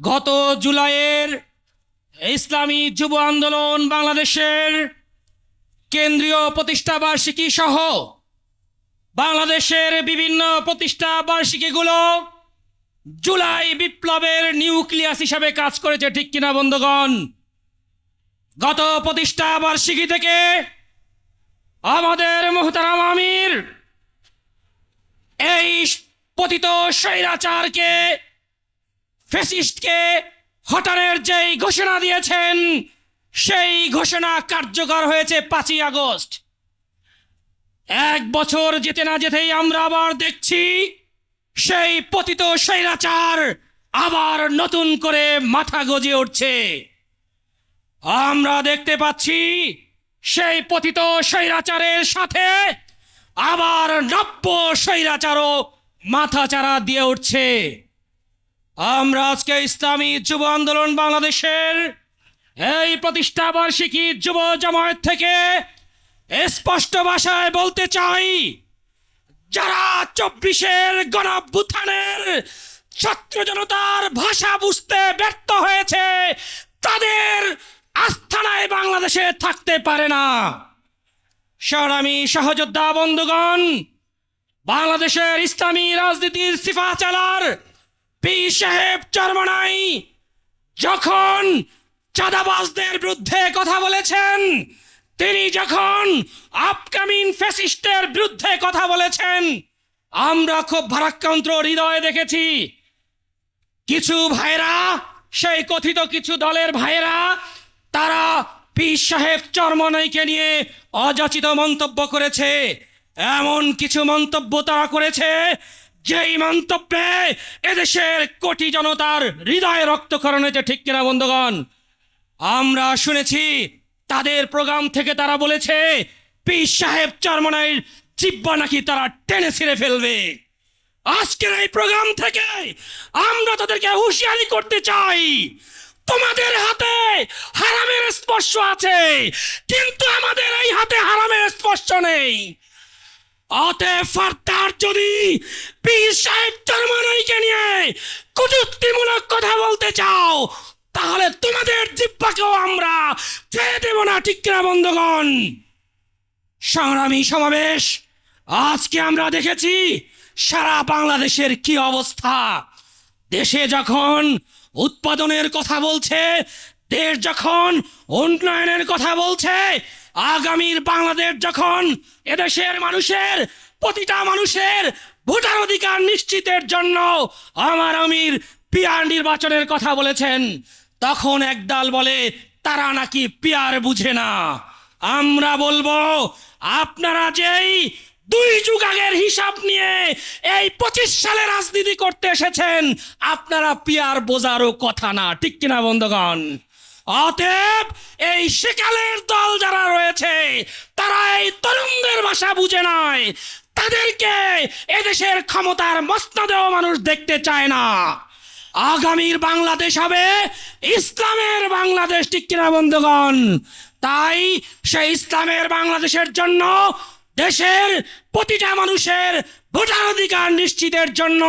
গত জুলাইয়ের ইসলামী যুব আন্দোলন বাংলাদেশের কেন্দ্রীয় প্রতিষ্ঠা বার্ষিকী সহ বাংলাদেশের বিভিন্ন প্রতিষ্ঠা বার্ষিকীগুলো জুলাই বিপ্লবের নিউক্লিয়াস হিসাবে কাজ করেছে, ঠিক কিনা বন্ধুগণ? গত প্রতিষ্ঠা বার্ষিকী থেকে আমাদের মোহতারাম আমির এই পতিত স্বৈরাচারকে ফেসিস্টকে হটানের যেই ঘোষণা দিয়েছেন, সেই ঘোষণা কার্যকর হয়েছে পাঁচই আগস্ট। এক বছর যেতে না যেতেই আমরা আবার দেখছি, সেই পতিত স্বৈরাচার আবার নতুন করে মাথা গজে উঠছে। আমরা দেখতে পাচ্ছি, সেই পতিত স্বৈরাচারের সাথে আবার নব্য স্বৈরাচারও মাথা চারা দিয়ে উঠছে। আমরা আজকে ইসলামী যুব আন্দোলন বাংলাদেশের এই প্রতিষ্ঠা বার্ষিকী যুব জামায়াত থেকে স্পষ্ট ভাষায় বলতে চাই, যারা চব্বিশের গণভ্যুত্থানের ছাত্র জনতার ভাষা বুঝতে ব্যর্থ হয়েছে, তাদের আস্থানায় বাংলাদেশে থাকতে পারে না। সংগ্রামী সহযোদ্ধা বন্ধুগণ, বাংলাদেশের ইসলামী রাজনীতির সিফা চালার পি সাহেব চরমনাই, যখন চাঁদাবাজদের বিরুদ্ধে কথা বলেছেন, তিনি যখন আপকামিং ফ্যাসিস্টের বিরুদ্ধে কথা বলেছেন, আমরা খুব ভারাক্রান্ত হৃদয়ে দেখেছি। কিছু ভাইরা সেই কথিত কিছু দলের ভাইরা তারা পীর সাহেব চরমনাইকে নিয়ে অযাচিত মন্তব্য করেছে। এমন কিছু মন্তব্য তারা করেছে যেই মন্তব্যে এদেশের কোটি জনতার হৃদয়ে রক্তক্ষরণ হয়েছে, ঠিক কিনা বন্ধুগণ? আমরা শুনেছি, তাদের প্রোগ্রাম থেকে তারা বলেছে, পীর সাহেব চরমনাইয়ের জিব্বা নাকি তারা টেনে ছিঁড়ে ফেলবে। আজকের এই প্রোগ্রাম থেকে আমরা তাদেরকে হুঁশিয়ারি করতে চাই। তোমাদের হাতে হারামের স্পর্শ আছে, কিন্তু আমাদের এই হাতে হারামের স্পর্শ নেই। অতএব ফার্তার যদি পীর সাহেব চরমনাইকে নিয়ে কুযুক্তিমূলক কথা বলতে চাও, তাহলে তোমাদের জিব্বাকেও আমরা ছেড়ে দেব না, ঠিক কিনা, বন্ধুগণ? সংগ্রামী সমাবেশ, আজকে আমরা দেখেছি সারা বাংলাদেশের কি অবস্থা। দেশে যখন উৎপাদনের কথা বলছে, দেশ যখন উন্নয়নের কথা বলছে আগামীর বাংলাদেশ যখন এদেশের মানুষের, প্রতিটা মানুষের ভোটার অধিকার নিশ্চিতের জন্য আমার আমির পিয়ার নির্বাচনের কথা বলেছেন, তখন একদল বলে, তারা নাকি পিয়ার বুঝে না। আমরা বলব, আপনারা যেই দুই যুগ আগের হিসাব নিয়ে এই পঁচিশ সালে রাজনীতি করতে এসেছেন, আপনারা পিয়ার বোঝারও কথা না। ঠিক কিনা, বন্ধুগণ? অতএব এই সেকালের দল যারা রয়েছে, তারা এই তরুণদের ভাষা বুঝে নয়। তাদেরকে এদেশের ক্ষমতার মস্তদেহ মানুষ দেখতে চায় না। আগামীর বাংলাদেশ হবে ইসলামের বাংলাদেশ, ঠিক কিনা বন্ধুগণ? তাই সেই ইসলামের বাংলাদেশের জন্য, দেশের প্রতিটা মানুষের ভোটার অধিকার নিশ্চিতের জন্য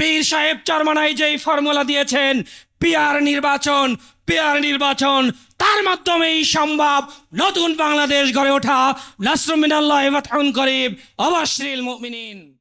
পীর সাহেব চরমানাই যেই ফর্মুলা দিয়েছেন, পিয়ার নির্বাচন পিয়ার নির্বাচন, তার মাধ্যমেই সম্ভব নতুন বাংলাদেশ গড়ে ওঠা নাসরুমিনাল্লাহ করিব অবাশ্রীল মুমিনিন।